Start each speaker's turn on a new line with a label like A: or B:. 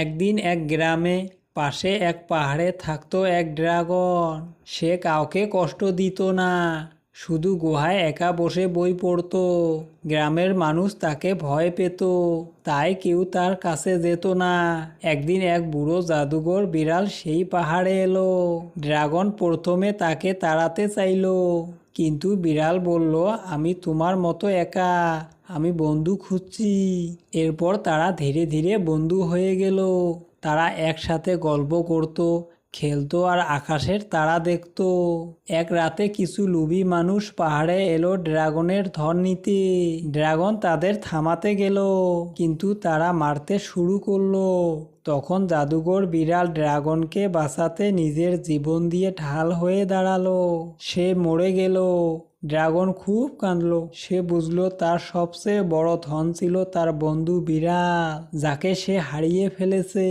A: একদিন এক গ্রামে পাশে এক পাহাড়ে থাকতো এক ড্রাগন। সে কাউকে কষ্ট দিত না, শুধু গুহায় একা বসে বই পড়তো। গ্রামের মানুষ তাকে ভয় পেত, তাই কেউ তার কাছে যেত না। একদিন এক বুড়ো জাদুঘর বিড়াল সেই পাহাড়ে এলো। ড্রাগন প্রথমে তাকে তাড়াতে চাইলো, কিন্তু বিড়াল বলল, আমি তোমার মতো একা। আমি বন্ধু খুঁজছি। এরপর তারা ধীরে ধীরে বন্ধু হয়ে গেল। তারা একসাথে গল্প করত, খেলতো আর আকাশের তারা দেখত। এক রাতে কিছু লুবি মানুষ পাহাড়ে এলো ড্রাগনের ধর নিতে। ড্রাগন তাদের থামাতে গেল, কিন্তু তারা মারতে শুরু করল। তখন জাদুঘর বিড়াল ড্রাগনকে বাঁচাতে নিজের জীবন দিয়ে ঢাল হয়ে দাঁড়াল। সে মরে গেল। ড্রাগন খুব কাঁদল। সে বুঝল তার সবচেয়ে বড় ধন ছিল তার বন্ধু বিড়াল, যাকে সে হারিয়ে ফেলেছে।